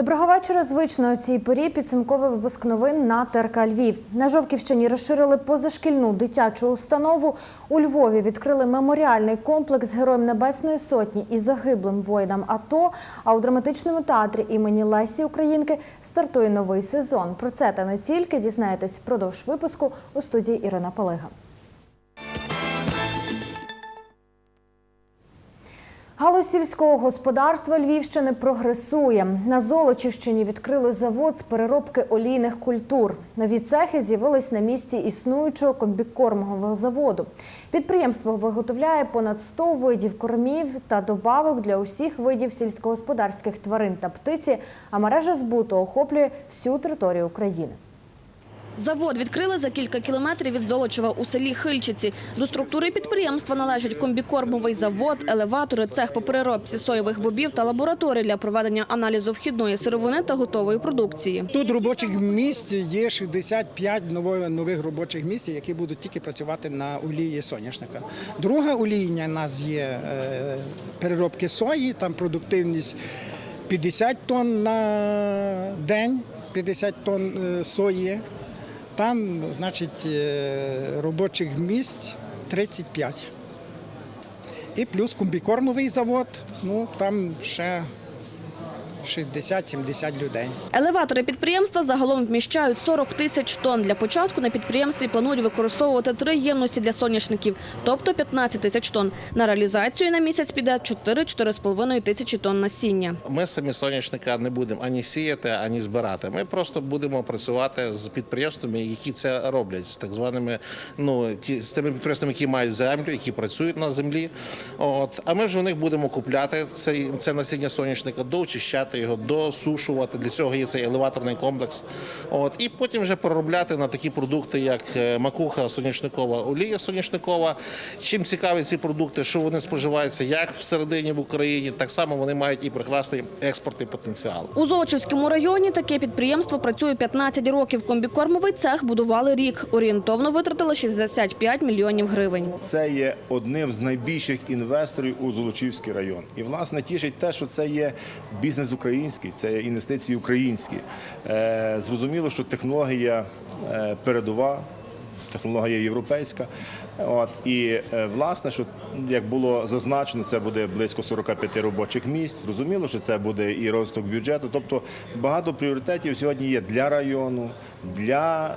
Доброго вечора. Звично у цій порі підсумковий випуск новин на ТРК Львів. На Жовківщині розширили позашкільну дитячу установу. У Львові відкрили меморіальний комплекс Героям Небесної Сотні і загиблим воїнам АТО. А у драматичному театрі імені Лесі Українки стартує новий сезон. Про це та не тільки дізнаєтесь впродовж випуску у студії Ірина Палига. Галузь сільського господарства Львівщини прогресує. На Золочівщині відкрили завод з переробки олійних культур. Нові цехи з'явились на місці існуючого комбікормового заводу. Підприємство виготовляє понад 100 видів кормів та добавок для усіх видів сільськогосподарських тварин та птиці, а мережа збуту охоплює всю територію України. Завод відкрили за кілька кілометрів від Золочева у селі Хильчиці. До структури підприємства належать комбікормовий завод, елеватори, цех по переробці соєвих бобів та лабораторія для проведення аналізу вхідної сировини та готової продукції. Тут робочих місць є 65 нової- нових робочих місць, які будуть тільки працювати на олії соняшника. Друга олійня у нас є е, переробки сої, там продуктивність 50 тонн на день, 50 тонн е, сої. Там, значить, е, робочих місць 35. І плюс комбікормовий завод, ну там ще 60-70 людей. Елеватори підприємства загалом вміщають 40 тисяч тонн. Для початку на підприємстві планують використовувати три ємності для соняшників, тобто 15 тисяч тонн. На реалізацію на місяць піде 4-4,5 тисячі тонн насіння. Ми самі соняшника не будемо ані сіяти, ані збирати. Ми просто будемо працювати з підприємствами, які це роблять, з так званими ну ті з тими підприємствами, які мають землю, які працюють на землі. От а ми вже у них будемо купляти цей це насіння соняшника, доочищати його, досушувати. Для цього є цей елеваторний комплекс. От і потім вже переробляти на такі продукти, як е, макуха соняшникова, олія соняшникова. Чим цікаві ці продукти, що вони споживаються як всередині в Україні, так само вони мають і прекрасний експортний потенціал. У Золочівському районі таке підприємство працює 15 років. Комбікормовий цех будували рік. Орієнтовно витратили 65 мільйонів гривень. Це є одним з найбільших інвесторів у Золочівський район. І власне тішить те, що це є бізнес український, це інвестиції українські. Е, зрозуміло, що технологія е, передова, технологія європейська. От і е, власне, що як було зазначено, це буде близько 45 робочих місць. Зрозуміло, що це буде і розвиток бюджету. Тобто багато пріоритетів сьогодні є для району, для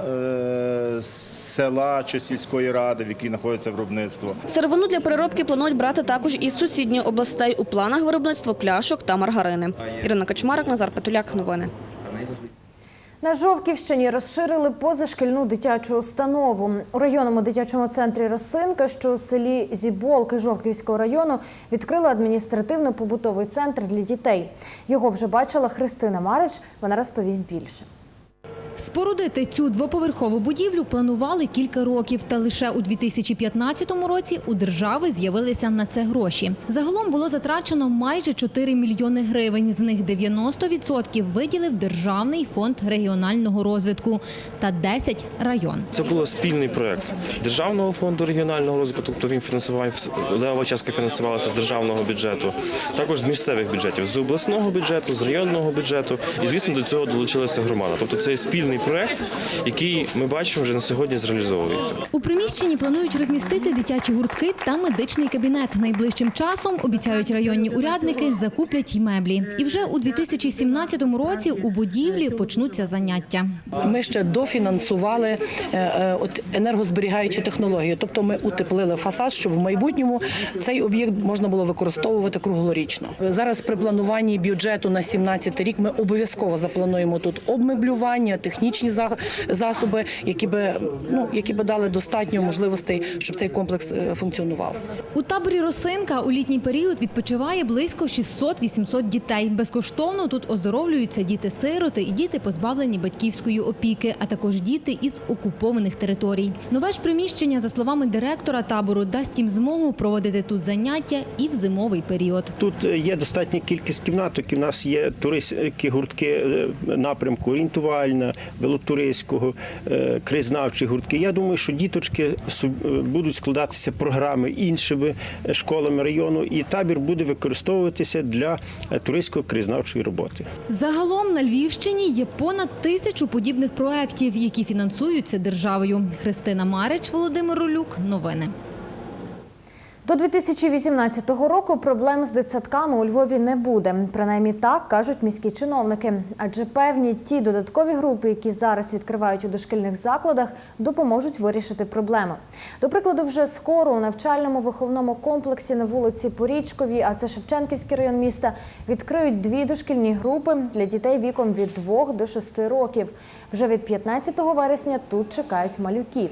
е, села чи сільської ради, в якій знаходиться виробництво. Сировину для переробки планують брати також із сусідніх областей. У планах виробництва пляшок та маргарини. Ірина Качмарик, Назар Петуляк. Новини. На Жовківщині розширили позашкільну дитячу установу. У районному дитячому центрі Росинка, що у селі Зіболки Жовківського району, відкрили адміністративно-побутовий центр для дітей. Його вже бачила Христина Марич. Вона розповість більше. Спорудити цю двоповерхову будівлю планували кілька років, та лише у 2015 році у держави з'явилися на це гроші. Загалом було затрачено майже 4 мільйони гривень. З них 90% виділив Державний фонд регіонального розвитку та 10 – район. Це був спільний проект Державного фонду регіонального розвитку, тобто він фінансував левова частка фінансувалася з державного бюджету, також з місцевих бюджетів, з обласного бюджету, з районного бюджету. І звісно, до цього долучилася громада. Тобто це є спільний проект, який ми бачимо вже на сьогодні зреалізовується. У приміщенні планують розмістити дитячі гуртки та медичний кабінет. Найближчим часом, обіцяють районні урядники, закуплять й меблі. І вже у 2017 році у будівлі почнуться заняття. Ми ще дофінансували е, е, от енергозберігаючі технології, тобто ми утеплили фасад, щоб в майбутньому цей об'єкт можна було використовувати круглорічно. Зараз при плануванні бюджету на 17 рік ми обов'язково заплануємо тут обмеблювання, технічні засоби, які би ну які би дали достатньо можливостей, щоб цей комплекс е, функціонував. У таборі Росинка у літній період відпочиває близько 600-800 дітей. Безкоштовно тут оздоровлюються діти-сироти і діти, позбавлені батьківської опіки, а також діти із окупованих територій. Нове ж приміщення, за словами директора табору, дасть їм змогу проводити тут заняття і в зимовий період. Тут е, є достатня кількість кімнаток. і в нас є туристські гуртки е, напрямку орієнтувальна, велотуристського, е, краєзнавчі гуртки. Я думаю, що діточки е, будуть складатися програми іншими школами району, і табір буде використовуватися для е, туристської краєзнавчої роботи. Загалом на Львівщині є понад тисячу подібних проєктів, які фінансуються державою. Христина Марич, Володимир Ролюк. Новини. До 2018 року проблем з дитсадками у Львові не буде. Принаймні так кажуть міські чиновники. Адже певні ті додаткові групи, які зараз відкривають у дошкільних закладах, допоможуть вирішити проблеми. До прикладу, вже скоро у навчальному виховному комплексі на вулиці Порічковій, а це Шевченківський район міста, відкриють дві дошкільні групи для дітей віком від 2 до 6 років. Вже від 15 вересня тут чекають малюків.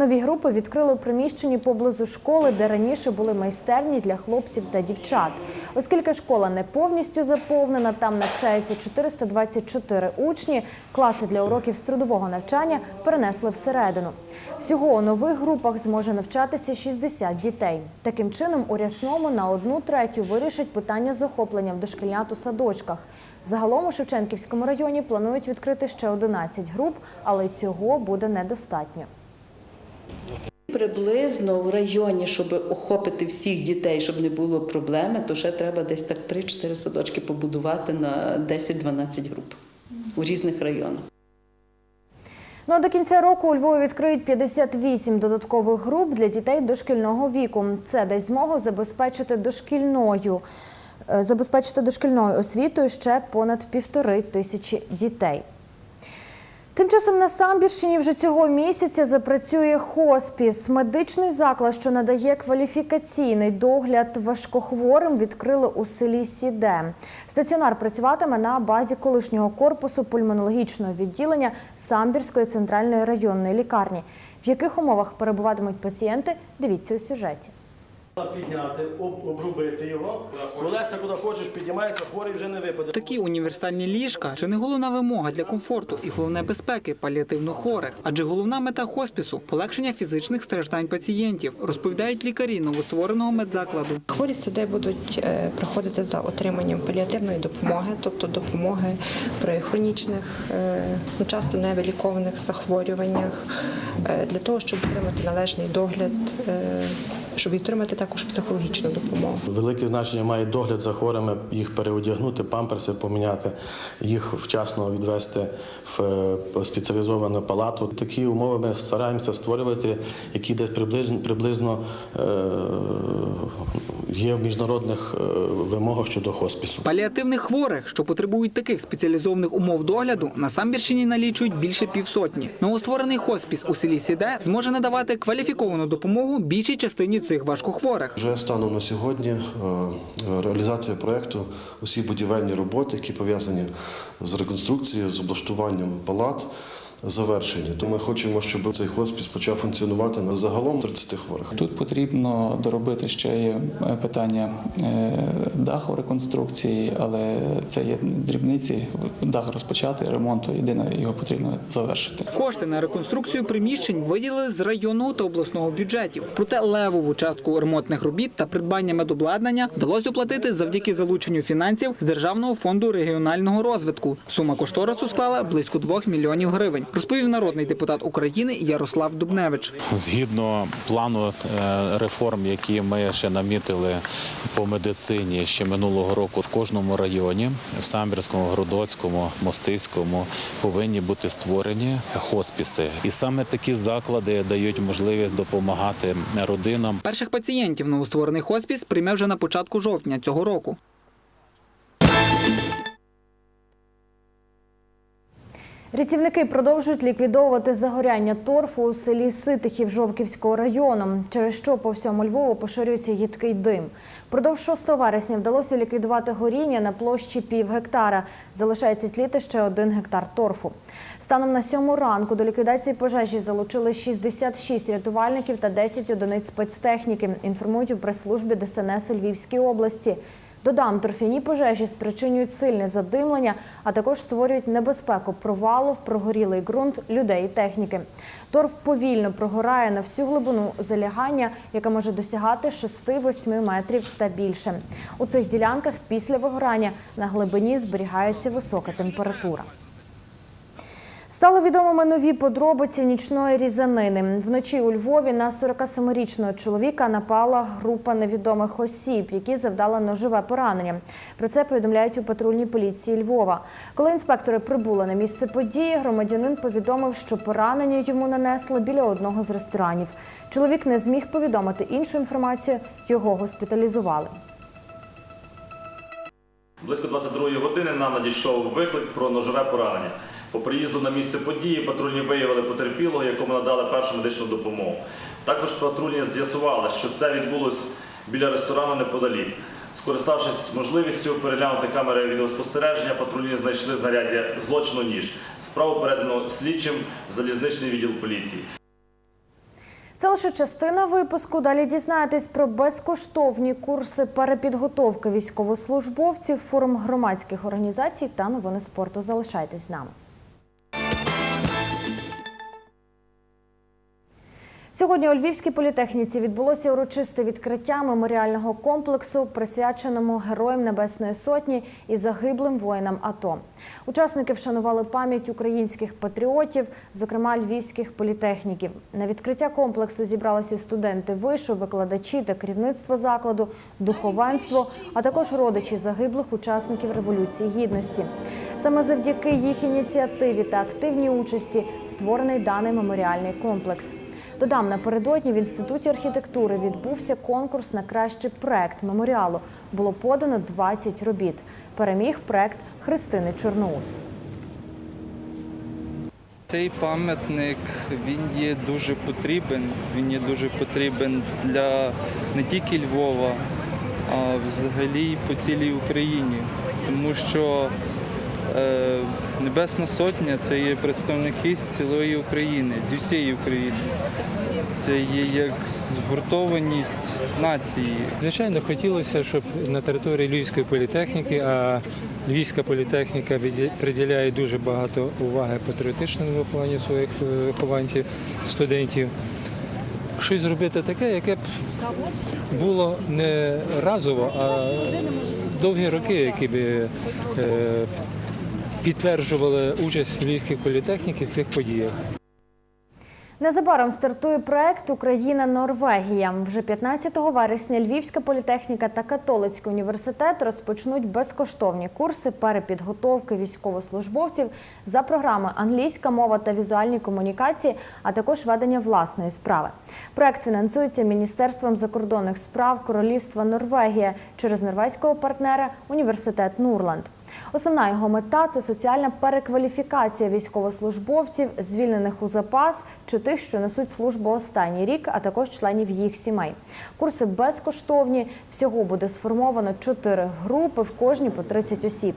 Нові групи відкрили у приміщенні поблизу школи, де раніше були майстерні для хлопців та дівчат. Оскільки школа не повністю заповнена, там навчається 424 учні. Класи для уроків з трудового навчання перенесли всередину. Всього у нових групах зможе навчатися 60 дітей. Таким чином, у Рясному на одну третю вирішать питання з охопленням дошкільнят у садочках. Загалом у Шевченківському районі планують відкрити ще 11 груп, але цього буде недостатньо. Приблизно в районі, щоб охопити всіх дітей, щоб не було проблеми, то ще треба десь так 3-4 садочки побудувати на 10-12 груп у різних районах. Ну а до кінця року у Львові відкриють 58 додаткових груп для дітей дошкільного віку. Це дасть змогу забезпечити дошкільною е, забезпечити дошкільною освітою ще понад півтори тисячі дітей. Тим часом на Самбірщині вже цього місяця запрацює хоспіс. Медичний заклад, що надає кваліфікаційний догляд важкохворим, відкрили у селі Сіде. Стаціонар працюватиме на базі колишнього корпусу пульмонологічного відділення Самбірської центральної районної лікарні. В яких умовах перебуватимуть пацієнти, дивіться у сюжеті. Підняти, об- обрубити його. Колеса, куди хочеш, піднімається, хворий вже не випаде. Такі універсальні ліжка чи не головна вимога для комфорту і головне безпеки паліативно хворих, адже головна мета хоспісу полегшення фізичних страждань пацієнтів, розповідають лікарі новоствореного медзакладу. Хворі сюди будуть е, приходити за отриманням паліативної допомоги, тобто допомоги при хронічних, е, ну, часто невилікованих захворюваннях, е, для того, щоб отримати належний догляд, щоб отримати також психологічну допомогу. Велике значення має догляд за хворими, їх переодягнути, памперси поміняти, їх вчасно відвести в е, спеціалізовану палату. Такі умови ми стараємося створювати, які десь приблизно, приблизно е, є в міжнародних е, вимогах щодо хоспісу. Паліативних хворих, що потребують таких спеціалізованих умов догляду, на Самбірщині налічують більше півсотні. Новостворений хоспіс у селі Сіде зможе надавати кваліфіковану допомогу більшій частині цих важкохворих. Вже станом на сьогодні е, реалізація проєкту, усі будівельні роботи, які пов'язані з реконструкцією, з облаштуванням палат, завершені. Тому ми хочемо, щоб цей хоспіс почав функціонувати на загалом 30 хворих. Тут потрібно доробити ще є е, питання е, даху реконструкції, але це є дрібниці. Дах розпочати, ремонту єдине його потрібно завершити. Кошти на реконструкцію приміщень виділили з районного та обласного бюджетів. Проте левову частку ремонтних робіт та придбання медобладнання вдалося оплатити завдяки залученню фінансів з Державного фонду регіонального розвитку. Сума кошторису склала близько 2 мільйонів гривень, розповів народний депутат України Ярослав Дубневич. Згідно плану е, реформ, які ми ще намітили по медицині ще минулого року в кожному районі, в Самбірському, Городоцькому, Мостиському, повинні бути створені хоспіси. І саме такі заклади дають можливість допомагати родинам. Перших пацієнтів новостворений хоспіс прийме вже на початку жовтня цього року. Рятівники продовжують ліквідовувати загоряння торфу у селі Ситихів Жовківського району, через що по всьому Львову поширюється їдкий дим. Продовж 6 вересня вдалося ліквідувати горіння на площі пів гектара. Залишається тліти ще один гектар торфу. Станом на сьому ранку до ліквідації пожежі залучили 66 рятувальників та 10 одиниць спецтехніки. Інформують у прес-службі ДСНС у Львівській області. Додам, торфяні пожежі спричинюють сильне задимлення, а також створюють небезпеку провалу в прогорілий ґрунт людей і техніки. Торф повільно прогорає на всю глибину залягання, яка може досягати 6-8 метрів та більше. У цих ділянках після вигорання на глибині зберігається висока температура. Стали відомими нові подробиці нічної різанини. Вночі у Львові на 47-річного чоловіка напала група невідомих осіб, які завдали ножове поранення. Про це повідомляють у патрульній поліції Львова. Коли інспектори прибули на місце події, громадянин повідомив, що поранення йому нанесли біля одного з ресторанів. Чоловік не зміг повідомити іншу інформацію. Його госпіталізували. Близько 22 години нам надійшов виклик про ножове поранення. По приїзду на місце події патрульні виявили потерпілого, якому надали першу медичну допомогу. Також патрульні з'ясували, що це відбулось біля ресторану неподалік. Скориставшись можливістю переглянути камери відеоспостереження, патрульні знайшли знаряддя злочину ніж. Справу передано слідчим в залізничний відділ поліції. Це лише частина випуску. Далі дізнаєтесь про безкоштовні курси перепідготовки військовослужбовців, форум громадських організацій та новини спорту. Залишайтесь з нами. Сьогодні у Львівській політехніці відбулося урочисте відкриття меморіального комплексу, присвяченому Героям Небесної Сотні і загиблим воїнам АТО. Учасники вшанували пам'ять українських патріотів, зокрема львівських політехніків. На відкриття комплексу зібралися студенти вишу, викладачі та керівництво закладу, духовенство, а також родичі загиблих учасників Революції Гідності. Саме завдяки їх ініціативі та активній участі створений даний меморіальний комплекс. Додам, напередодні в інституті архітектури відбувся конкурс на кращий проект меморіалу. Було подано 20 робіт. Переміг проект Христини Чорноус. Цей пам'ятник він є дуже потрібен. Він є дуже потрібен для не тільки Львова, а взагалі по цілій Україні. Тому що е, Небесна Сотня це є представники з цілої України, зі всієї України. Це є як згуртованість нації. Звичайно, хотілося, щоб на території Львівської політехніки, а Львівська політехніка приділяє дуже багато уваги патріотичному вихованню своїх е, вихованців, студентів. Щось зробити таке, яке б було не разово, а довгі роки, які б підтверджували участь львівських політехніків в цих подіях. Незабаром стартує проект Україна Норвегія. Вже 15 вересня Львівська політехніка та католицький університет розпочнуть безкоштовні курси перепідготовки військовослужбовців за програми англійська мова та візуальні комунікації, а також ведення власної справи. Проект фінансується Міністерством закордонних справ Королівства Норвегія через норвезького партнера університет Нурланд. Основна його мета це соціальна перекваліфікація військовослужбовців, звільнених у запас чи тих, що несуть службу останній рік, а також членів їх сімей. Курси безкоштовні. Всього буде сформовано чотири групи, в кожній по 30 осіб.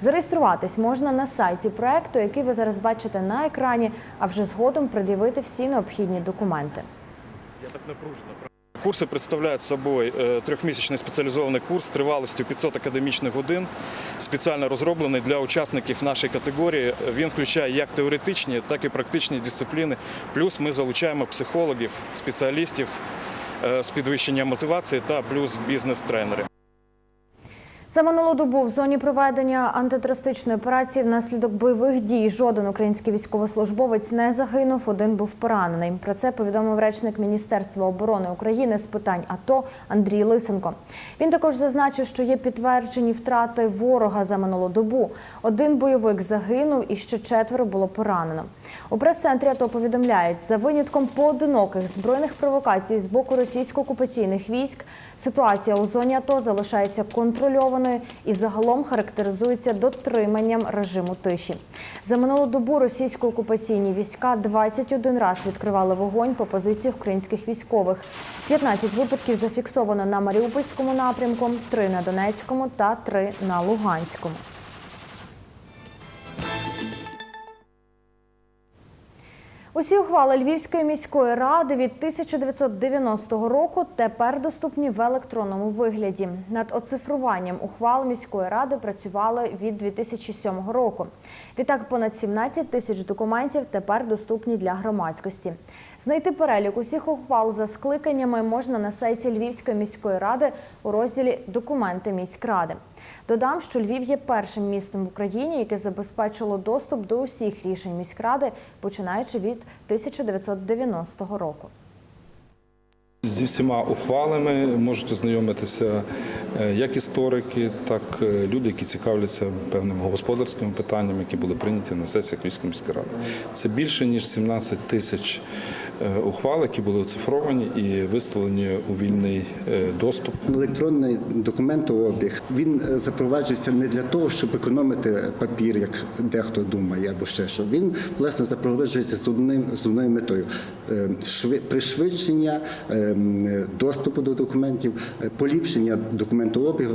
Зареєструватись можна на сайті проекту, який ви зараз бачите на екрані, а вже згодом пред'явити всі необхідні документи. Курси представляють собою е, трьохмісячний спеціалізований курс тривалістю 500 академічних годин, спеціально розроблений для учасників нашої категорії. Він включає як теоретичні, так і практичні дисципліни. Плюс ми залучаємо психологів, спеціалістів е, з підвищення мотивації та плюс бізнес-тренери. За минулу добу в зоні проведення антитерористичної операції внаслідок бойових дій жоден український військовослужбовець не загинув, один був поранений. Про це повідомив речник Міністерства оборони України з питань АТО Андрій Лисенко. Він також зазначив, що є підтверджені втрати ворога за минулу добу. Один бойовик загинув і ще четверо було поранено. У прес-центрі АТО повідомляють, за винятком поодиноких збройних провокацій з боку російсько-окупаційних військ ситуація у зоні АТО залишається контрольованою і загалом характеризується дотриманням режиму тиші. За минулу добу російсько-окупаційні війська 21 раз відкривали вогонь по позиціях українських військових. 15 випадків зафіксовано на Маріупольському напрямку, 3 на Донецькому та 3 на Луганському. Усі ухвали Львівської міської ради від 1990 року тепер доступні в електронному вигляді. Над оцифруванням ухвал міської ради працювали від 2007 року. Відтак, понад 17 тисяч документів тепер доступні для громадськості. Знайти перелік усіх ухвал за скликаннями можна на сайті Львівської міської ради у розділі Документи міськради. Додам, що Львів є першим містом в Україні, яке забезпечило доступ до усіх рішень міськради, починаючи від 1990 року. Зі всіма ухвалами можуть ознайомитися е, як історики, так і люди, які цікавляться певними господарськими питаннями, які були прийняті на сесіях Львівської міської ради. Це більше ніж 17 тисяч е, ухвал, які були оцифровані і виставлені у вільний е, доступ. Електронний документообіг він е, запроваджується не для того, щоб економити папір, як дехто думає, або ще що. Він власне запроваджується з одним з одною метою е, шви- пришвидшення е, доступу до документів, е, поліпшення документообігу.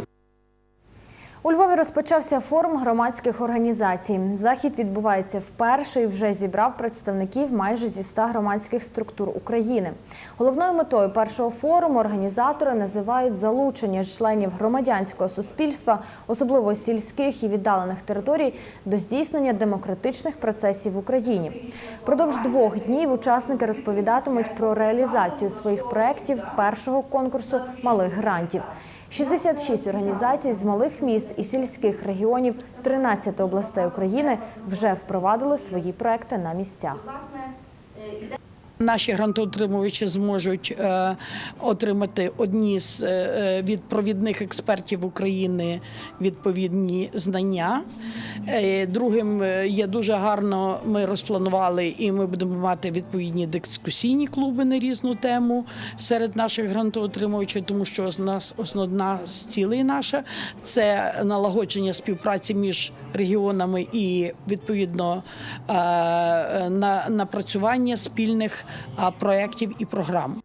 У Львові розпочався форум громадських організацій. Захід відбувається вперше і вже зібрав представників майже зі 100 громадських структур України. Головною метою першого форуму організатори називають залучення членів громадянського суспільства, особливо сільських і віддалених територій, до здійснення демократичних процесів в Україні. Продовж двох днів учасники розповідатимуть про реалізацію своїх проєктів першого конкурсу малих грантів. 66 організацій з малих міст і сільських регіонів 13 областей України вже впровадили свої проекти на місцях. Наші грантоотримувачі зможуть е, отримати одні з е, е, від провідних експертів України відповідні знання. Е, другим е, є дуже гарно. Ми розпланували і ми будемо мати відповідні дискусійні клуби на різну тему серед наших грантоотримувачів, тому що нас основна з цілей наша це налагодження співпраці між регіонами і відповідно е, е, на напрацювання спільних проєктів і програм.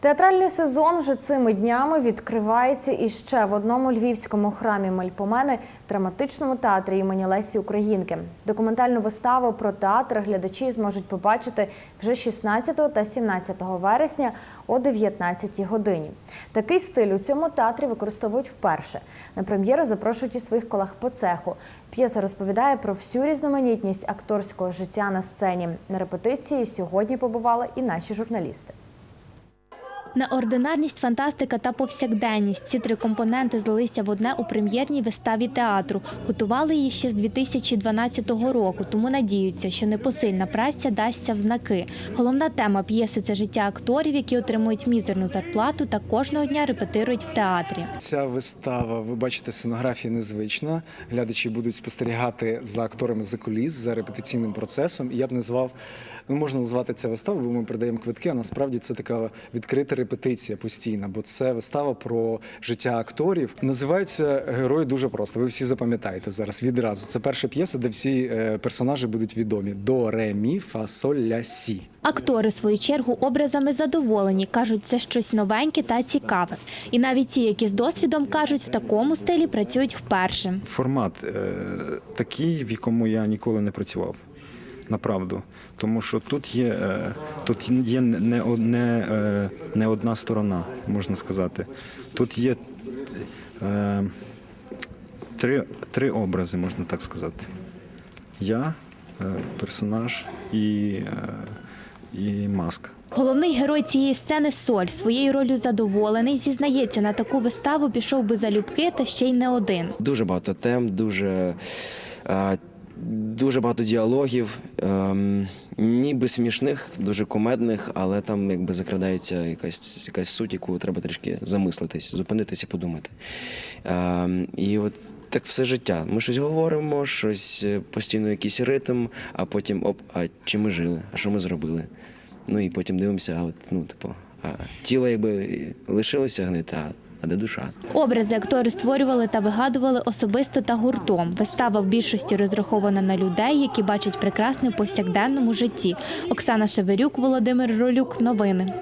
Театральний сезон вже цими днями відкривається іще в одному львівському храмі Мельпомени драматичному театрі імені Лесі Українки. Документальну виставу про театр глядачі зможуть побачити вже 16 та 17 вересня о 19 годині. Такий стиль у цьому театрі використовують вперше. На прем'єру запрошують і своїх колег по цеху. П'єса розповідає про всю різноманітність акторського життя на сцені. На репетиції сьогодні побували і наші журналісти. Неординарність, фантастика та повсякденність. Ці три компоненти злилися в одне у прем'єрній виставі театру. Готували її ще з 2012 року, тому надіються, що непосильна праця дасться в знаки. Головна тема п'єси це життя акторів, які отримують мізерну зарплату та кожного дня репетирують в театрі. Ця вистава, ви бачите, сценографія незвична. Глядачі будуть спостерігати за акторами за куліс, за репетиційним процесом. Я б назвав, ну можна назвати це виставу, бо ми передаємо квитки. А насправді це така відкрита репетиція постійна, бо це вистава про життя акторів. Називаються герої дуже просто. Ви всі запам'ятаєте зараз відразу. Це перша п'єса, де всі е, персонажі будуть відомі: до ре, мі, фа, соль, ля, сі. Актори, в свою чергу, образами задоволені. Кажуть, це щось новеньке та цікаве. І навіть ті, які з досвідом кажуть, в такому стилі працюють вперше. Формат е, такий, в якому я ніколи не працював. Направду. Тому що тут є, е, тут є не, не, е, не одна сторона, можна сказати. Тут є е, три, три образи, можна так сказати. Я, е, персонаж і, і маска. Головний герой цієї сцени Соль своєю ролью задоволений. Зізнається, на таку виставу пішов би залюбки, та ще й не один. Дуже багато тем, дуже, е, дуже багато діалогів, ем, ніби смішних, дуже комедних, але там якби закрадається якась, якась суть, яку треба трішки замислитись, зупинитися подумати. Ем, і от так все життя. Ми щось говоримо, щось е, постійно якийсь ритм, а потім оп, а чи ми жили, а що ми зробили? Ну і потім дивимося, а от, ну, типу, а тіло якби лишилося гнити, а, а де душа? Образи актори створювали та вигадували особисто та гуртом. Вистава в більшості розрахована на людей, які бачать прекрасне в повсякденному житті. Оксана Шеверюк, Володимир Ролюк. Новини.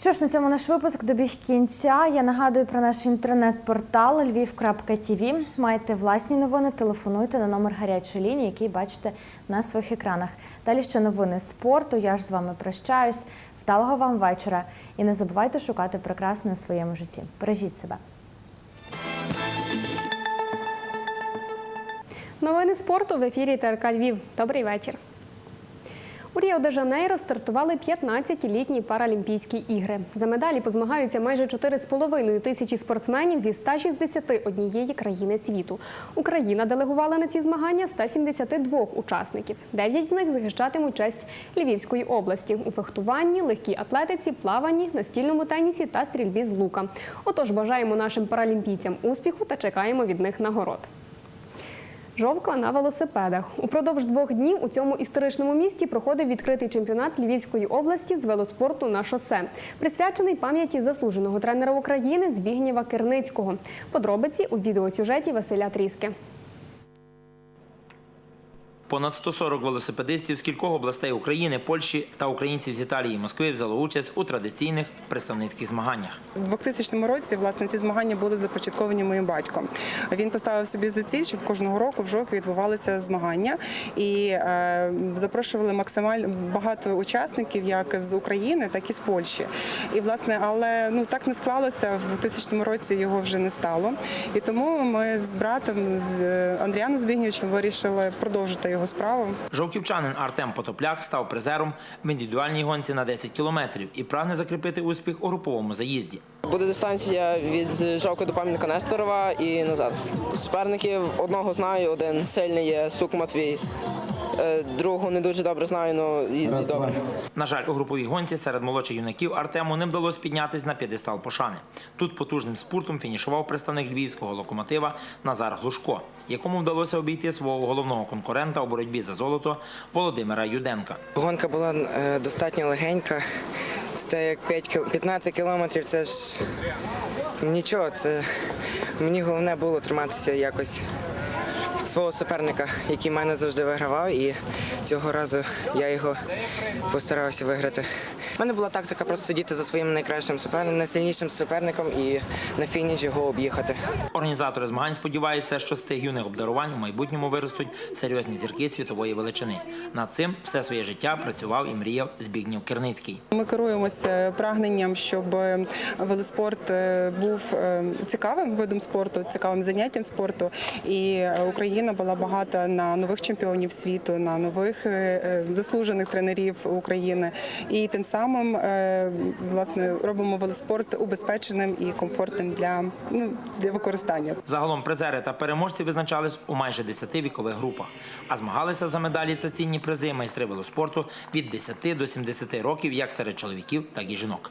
Що ж, на цьому наш випуск добіг кінця. Я нагадую про наш інтернет-портал lviv.tv. Маєте власні новини, телефонуйте на номер гарячої лінії, який бачите на своїх екранах. Далі ще новини спорту. Я ж з вами прощаюсь. Вдалого вам вечора. І не забувайте шукати прекрасне у своєму житті. Бережіть себе. Новини спорту в ефірі ТРК Львів. Добрий вечір. Ріо де Жанейро стартували 15-літні Паралімпійські ігри. За медалі позмагаються майже 4,5 тисячі спортсменів зі 161 країни світу. Україна делегувала на ці змагання 172 учасників. Дев'ять з них захищатимуть честь Львівської області у фехтуванні, легкій атлетиці, плаванні, настільному тенісі та стрільбі з лука. Отож, бажаємо нашим паралімпійцям успіху та чекаємо від них нагород. Жовка на велосипедах. Упродовж двох днів у цьому історичному місті проходив відкритий чемпіонат Львівської області з велоспорту на шосе, присвячений пам'яті заслуженого тренера України Збігнєва Керницького. Подробиці у відеосюжеті Василя Тріски. Понад 140 велосипедистів з кількох областей України, Польщі та українців з Італії і Москви взяло участь у традиційних представницьких змаганнях. У 2000 році власне ці змагання були започатковані моїм батьком. Він поставив собі за ціль, щоб кожного року в жовтні відбувалися змагання і е, запрошували максимально багато учасників, як з України, так і з Польщі. І власне, але ну так не склалося. В 2000 році його вже не стало. І тому ми з братом з Андріаном Збігнєвичем вирішили продовжити його справу. Жовківчанин Артем Потопляк став призером в індивідуальній гонці на 10 кілометрів і прагне закріпити успіх у груповому заїзді. Буде дистанція від Жовки до пам'ятника Несторова і назад. Суперників одного знаю, один сильний є Сук Матвій. Е, Другого не дуже добре знаю, але їздить добре. На жаль, у груповій гонці серед молодших юнаків Артему не вдалося піднятись на п'єдестал пошани. Тут потужним спуртом фінішував представник львівського локомотива Назар Глушко, якому вдалося обійти свого головного конкурента у боротьбі за золото Володимира Юденка. Гонка була е, достатньо легенька. Це як 5 кіл- 15 кілометрів. Це ж нічого. Це мені головне було триматися якось свого суперника, який мене завжди вигравав, і цього разу я його постарався виграти. У мене була тактика просто сидіти за своїм найкращим суперником, найсильнішим суперником і на фініш його об'їхати. Організатори змагань сподіваються, що з цих юних обдарувань у майбутньому виростуть серйозні зірки світової величини. Над цим все своє життя працював і мріяв Збігнєв Керницький. Ми керуємося прагненням, щоб е, велоспорт е, був е, цікавим видом спорту, цікавим заняттям спорту. І е, Україна була багата на нових чемпіонів світу, на нових е, е, заслужених тренерів України. І тим самим е, власне робимо велоспорт убезпеченим і комфортним для, ну, для використання. Загалом призери та переможці визначались у майже 10 вікових групах, а змагалися за медалі та цінні призи майстри велоспорту від 10 до 70 років як серед чоловіків, так і жінок.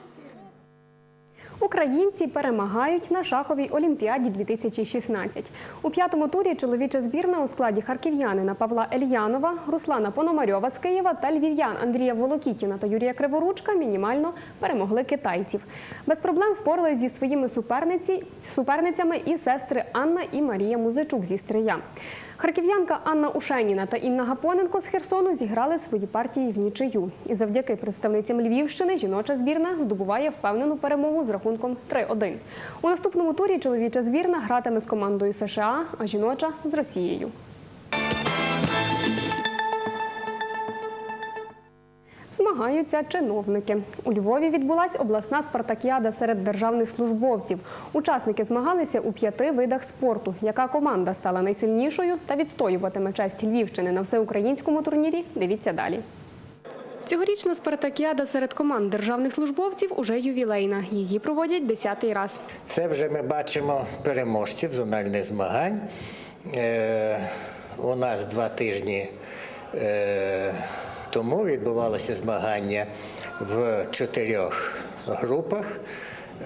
Українці перемагають на шаховій олімпіаді 2016. У п'ятому турі чоловіча збірна у складі харків'янина Павла Ельянова, Руслана Пономарьова з Києва та львів'ян Андрія Волокітіна та Юрія Криворучка мінімально перемогли китайців. Без проблем впорались зі своїми суперницями і сестри Анна і Марія Музичук зі Стрия. Харків'янка Анна Ушеніна та Інна Гапоненко з Херсону зіграли свої партії в нічию. І завдяки представницям Львівщини жіноча збірна здобуває впевнену перемогу з рахунком 3-1. У наступному турі чоловіча збірна гратиме з командою США, а жіноча з Росією. Змагаються чиновники. У Львові відбулась обласна спартакіада серед державних службовців. Учасники змагалися у п'яти видах спорту. Яка команда стала найсильнішою та відстоюватиме честь Львівщини на всеукраїнському турнірі? Дивіться далі. Цьогорічна спартакіада серед команд державних службовців уже ювілейна. Її проводять десятий раз. Це вже ми бачимо переможців зональних змагань. Е, у нас два тижні е, тому відбувалося змагання в чотирьох групах.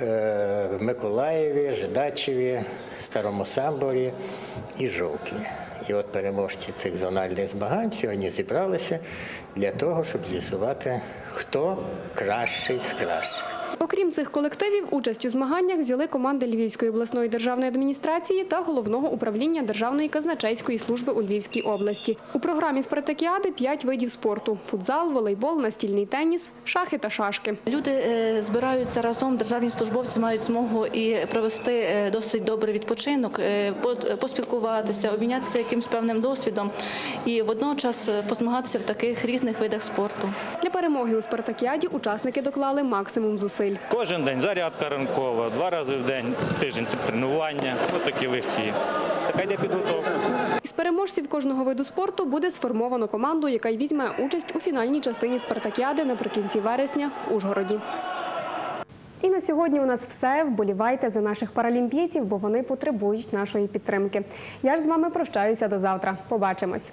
е, В Миколаєві, Жидачеві, Старому Самборі і Жовкві. І от переможці цих зональних змагань сьогодні зібралися для того, щоб з'ясувати, хто кращий з кращих. Окрім цих колективів, участь у змаганнях взяли команди Львівської обласної державної адміністрації та головного управління Державної казначейської служби у Львівській області. У програмі спартакіади п'ять видів спорту: футзал, волейбол, настільний теніс, шахи та шашки. Люди е, збираються разом, державні службовці мають змогу і провести е, досить добрий відпочинок, е, поспілкуватися, обмінятися якимось певним досвідом і водночас позмагатися в таких різних видах спорту. Для перемоги у спартакіаді учасники доклали максимум зусиль. Кожен день зарядка ранкова, два рази в день, в тиждень тренування, отакі легкі. Така йде підготовка. Із переможців кожного виду спорту буде сформовано команду, яка й візьме участь у фінальній частині спартакіади наприкінці вересня в Ужгороді. І на сьогодні у нас все. Вболівайте за наших паралімпійців, бо вони потребують нашої підтримки. Я ж з вами прощаюся до завтра. Побачимось.